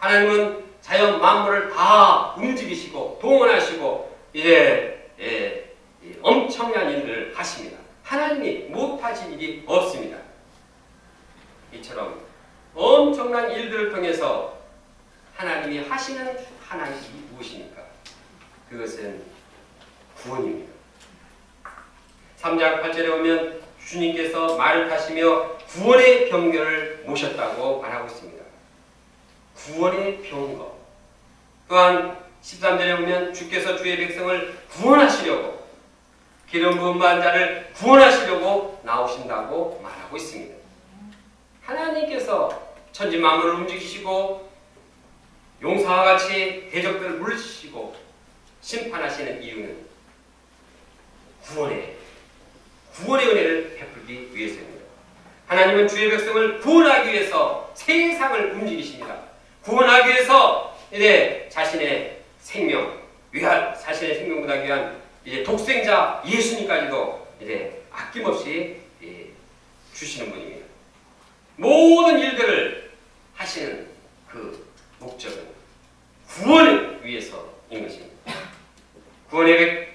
하나님은 자연 만물을 다 움직이시고 동원하시고 이제 예, 엄청난 일을 하십니다. 하나님이 못하신 일이 없습니다. 이처럼 엄청난 일들을 통해서 하나님이 하시는 하나님이 무엇입니까? 그것은 구원입니다. 3장 8절에 보면 주님께서 말을 타시며 구원의 병거를 모셨다고 말하고 있습니다. 구원의 병거. 또한 13절에 보면 주께서 주의 백성을 구원하시려고 기름 부은 자를 구원하시려고 나오신다고 말하고 있습니다. 하나님께서 천지 만물을 움직이시고 용사와 같이 대적들을 물리치시고 심판하시는 이유는 구원의 구원의 은혜를 베풀기 위해서입니다. 하나님은 주의 백성을 구원하기 위해서 세상을 움직이십니다. 구원하기 위해서 이제 자신의 생명, 위한 자신의 생명보다 귀한 이제 독생자 예수님까지도 이제 아낌없이 예, 주시는 분입니다. 모든 일들을 하시는 그 목적은 구원을 위해서인 것입니다. 구원의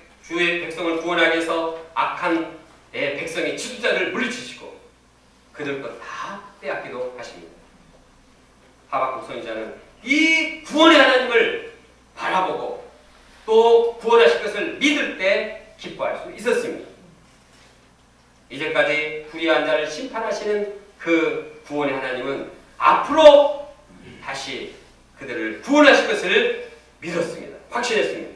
백성을 구원하기 위해서 악한 백성의 지도자를 물리치시고 그들 것 다 빼앗기도 하십니다. 하박국 선지자는 이 구원의 하나님을 바라보고 또 구원하실 것을 믿을 때 기뻐할 수 있었습니다. 이제까지 불의한 자를 심판하시는 그 구원의 하나님은 앞으로 다시 그들을 구원하실 것을 믿었습니다. 확신했습니다.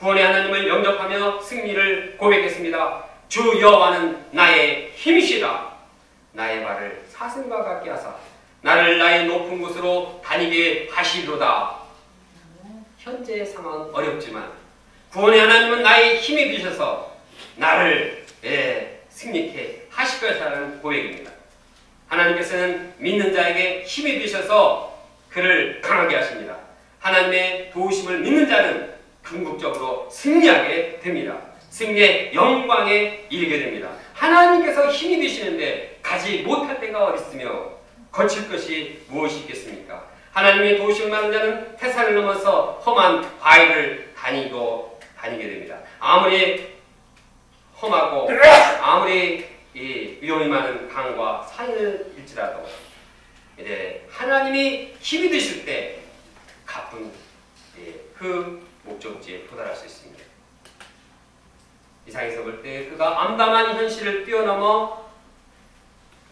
구원의 하나님을 영접하며 승리를 고백했습니다. 주 여호와는 나의 힘이시라. 나의 발을 사슴과 같게 하사 나를 나의 높은 곳으로 다니게 하시로다. 현재의 상황은 어렵지만 구원의 하나님은 나의 힘이 되셔서 나를 예, 승리케 하실 것이라는 고백입니다. 하나님께서는 믿는 자에게 힘이 되셔서 그를 강하게 하십니다. 하나님의 도우심을 믿는 자는 궁극적으로 승리하게 됩니다. 승리의 영광에 이르게 됩니다. 하나님께서 힘이 되시는데 가지 못할 때가 어디 있으며 거칠 것이 무엇이 있겠습니까? 하나님의 도우심을 받는 자는 태산을 넘어서 험한 바위를 다니고 다니게 됩니다. 아무리 험하고 아무리 위험이 많은 강과 산일지라도 이제 하나님이 힘이 되실 때 가쁜 그 목적지에 도달할 수 있습니다. 이상에서 볼 때 그가 암담한 현실을 뛰어넘어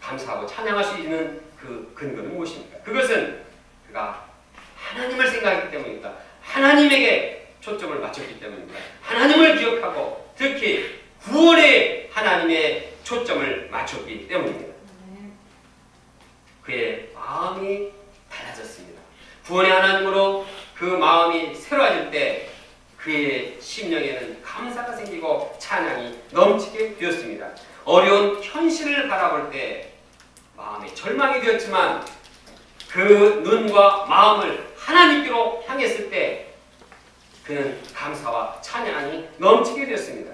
감사하고 찬양할 수 있는 그 근거는 무엇입니까? 그것은 그가 하나님을 생각했기 때문입니다. 하나님에게 초점을 맞췄기 때문입니다. 하나님을 기억하고 특히 구원의 하나님의 초점을 맞췄기 때문입니다. 그의 마음이 달라졌습니다. 구원의 하나님으로 그 마음이 새로워질 때 그의 심령에는 감사가 생기고 찬양이 넘치게 되었습니다. 어려운 현실을 바라볼 때 마음이 절망이 되었지만 그 눈과 마음을 하나님께로 향했을 때 그는 감사와 찬양이 넘치게 되었습니다.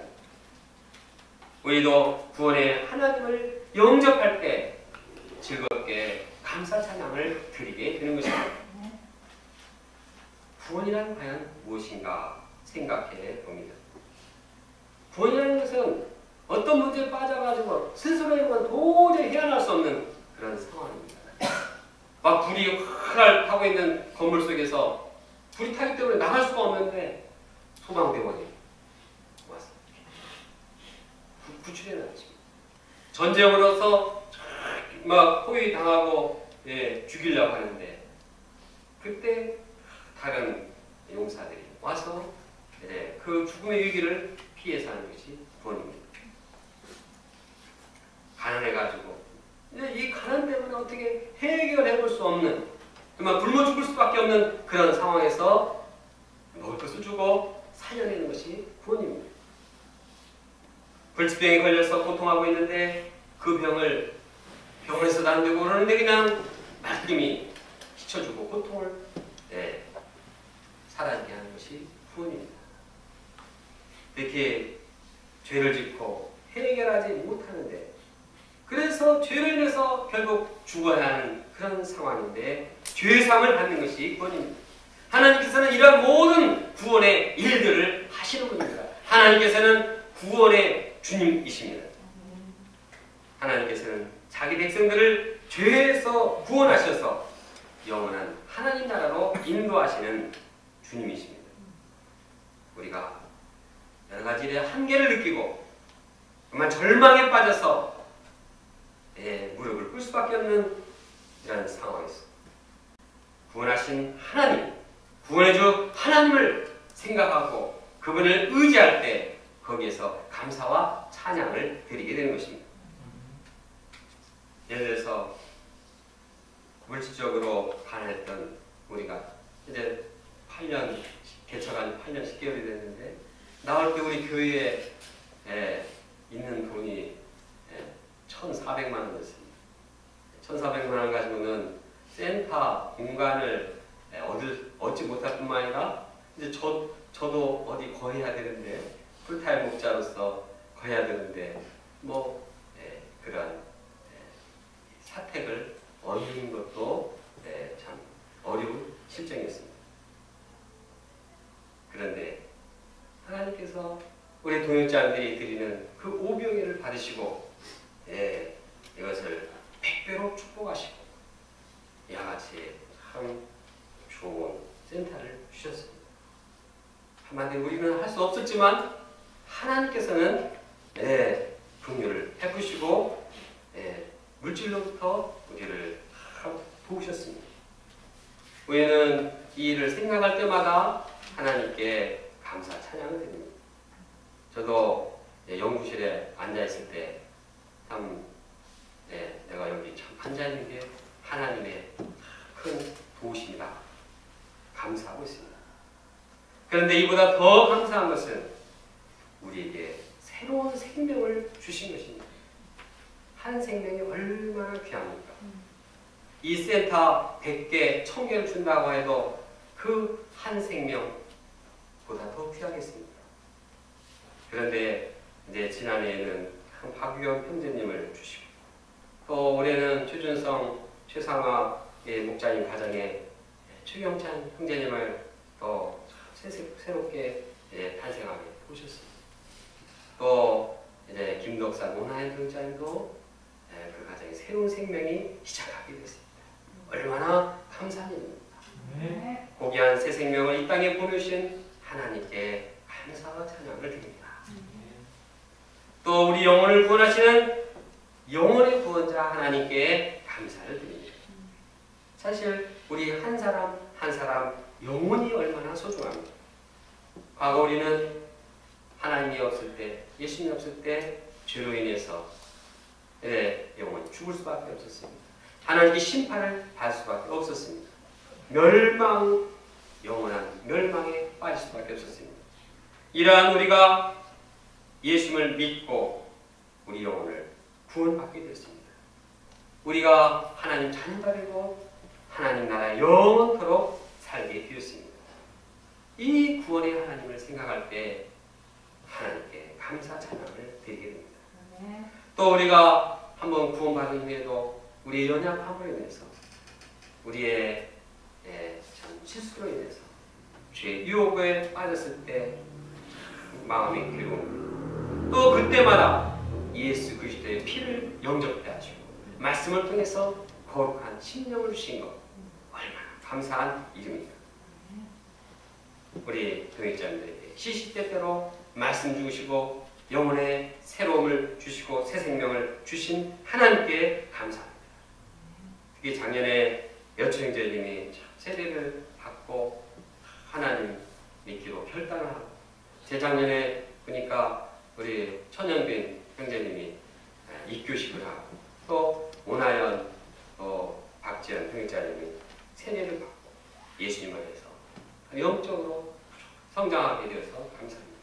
우리도 구원의 하나님을 영접할 때 즐겁게 감사 찬양을 드리게 되는 것입니다. 구원이란 과연 무엇인가 생각해 봅니다. 구원이라는 것은 어떤 문제에 빠져가지고 스스로에만 도저히 헤어날 수 없는 그런 상황입니다. 막 불이 활 타고 있는 건물 속에서 불이 타기 때문에 나갈 수가 없는데 소방대원이 왔어. 구출해 놨지. 전쟁으로서 막 포위 당하고 예, 죽이려고 하는데 그때 다른 용사들이 와서 예, 그 죽음의 위기를 피해서 하는 것이 구원입니다. 가난해가지고 이 가난 때문에 어떻게 해결해 볼 수 없는 정말 굶어 죽을 수밖에 없는 그런 상황에서 먹을 것을 주고 살려내는 것이 구원입니다. 불치병에 걸려서 고통하고 있는데 그 병을 병원에서 낫는데 그러는데 그냥 말끔히 비춰주고 고통을 네, 사라지게 하는 것이 구원입니다. 이렇게 죄를 짓고 해결하지 못하는데 그래서 죄를 인해서 결국 죽어야 하는 그런 상황인데 죄사함을 받는 것이 구원입니다. 하나님께서는 이러한 모든 구원의 일들을 하시는 분입니다. 하나님께서는 구원의 주님이십니다. 하나님께서는 자기 백성들을 죄에서 구원하셔서 영원한 하나님 나라로 인도하시는 주님이십니다. 우리가 여러 가지 일의 한계를 느끼고 정말 절망에 빠져서 예, 무릎을 꿇을 수밖에 없는 이런 상황에서 구원하신 하나님, 구원해주 하나님을 생각하고 그분을 의지할 때 거기에서 감사와 찬양을 드리게 되는 것입니다. 예를 들어서 물질적으로 가난했던 우리가 이제 8년 개척한 8년 10개월이 됐는데 나올 때 우리 교회에 에, 있는 돈이 에, 1,400만 원이었습니다. 1,400만 원 가지고는 센터 공간을 에, 얻을, 얻지 못할 뿐만 아니라 이제 저, 저도 어디 거해야 되는데 풀타임 목자로서 거해야 되는데 뭐 에, 그런 에, 사택을 얻는 것도 에, 참 어려운 실정이었습니다. 그런데 하나님께서 우리 동역자들이 드리는 그 오병이를 받으시고 예, 이것을 백배로 축복하시고 양아치 참 좋은 센터를 주셨습니다. 한마디로 우리는 할 수 없었지만 하나님께서는 예, 긍휼을 베푸시고 예, 물질로부터 우리를 도우셨습니다. 우리는 이 일을 생각할 때마다 하나님께 감사 찬양을 드립니다. 저도 연구실에 앉아 있을 때참 네, 내가 여기 참 앉아 있는 게 하나님의 큰 도우심이다. 감사하고 있습니다. 그런데 이보다 더 감사한 것은 우리에게 새로운 생명을 주신 것입니다. 한 생명이 얼마나 귀합니까? 이 센터 100개, 1000개를 준다고 해도 그 한 생명보다 더 귀하겠습니다. 그런데 이제 지난해에는 박유경 형제님을 주시고 또 올해는 최준성, 최상화의 목자님 가정에 최경찬 형제님을 또 새롭게 탄생하게 보셨습니다. 또 이제 김덕산 문하연 형제님도 그 가정에 새로운 생명이 시작하게 됐습니다. 얼마나 감사한 일입니다. 네. 고귀한 새 생명을 이 땅에 보내신 하나님께 감사와 찬양을 드립니다. 또 우리 영혼을 구원하시는 영혼의 구원자 하나님께 감사를 드립니다. 사실 우리 한 사람 한 사람 영혼이 얼마나 소중합니다. 과거 우리는 하나님이 없을 때, 예수님이 없을 때 죄로 인해서 네, 영혼이 죽을 수밖에 없었습니다. 하나님께 심판을 받을 수밖에 없었습니다. 멸망, 영원한 멸망에 빠질 수밖에 없었습니다. 이러한 우리가 예수님을 믿고 우리 영혼을 구원받게 되었습니다. 우리가 하나님 자녀가 되고 하나님 나라 영원토록 살게 되었습니다. 이 구원의 하나님을 생각할 때 하나님께 감사 찬양을 드리게 됩니다. 또 우리가 한번 구원받은 후에도 우리의 연약함으로 인해서 우리의 예, 참 실수로 인해서 죄 유혹에 빠졌을 때 마음이 그리고 또 그때마다 예수 그리스도의 피를 영접해 하시고 말씀을 통해서 거룩한 심령을 주신 것 감사한 일입니다. 우리 동역자님들에게 시시때때로 말씀 주시고 영혼의 새로움을 주시고 새 생명을 주신 하나님께 감사합니다. 특히 작년에 여초행제님이 세례를 받고 하나님 믿기로 결단을 하고 재작년에 보니까 우리 천연빈 형제님이 입교식을 하고 또 오나연 또 박지연 형제님이 세례를 받고 예수님을 해서 영적으로 성장하게 되어서 감사합니다.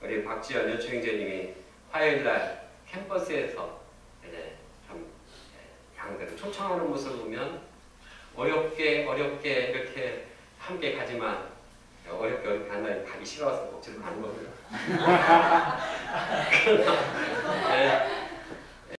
우리 박지연 여초행제님이 화요일날 캠퍼스에서 양들을 초청하는 모습을 보면 어렵게 어렵게 이렇게 함께 가지만 어렵게 어렵게 한다니 가기 싫어서 억지로 가는 겁니다. 네,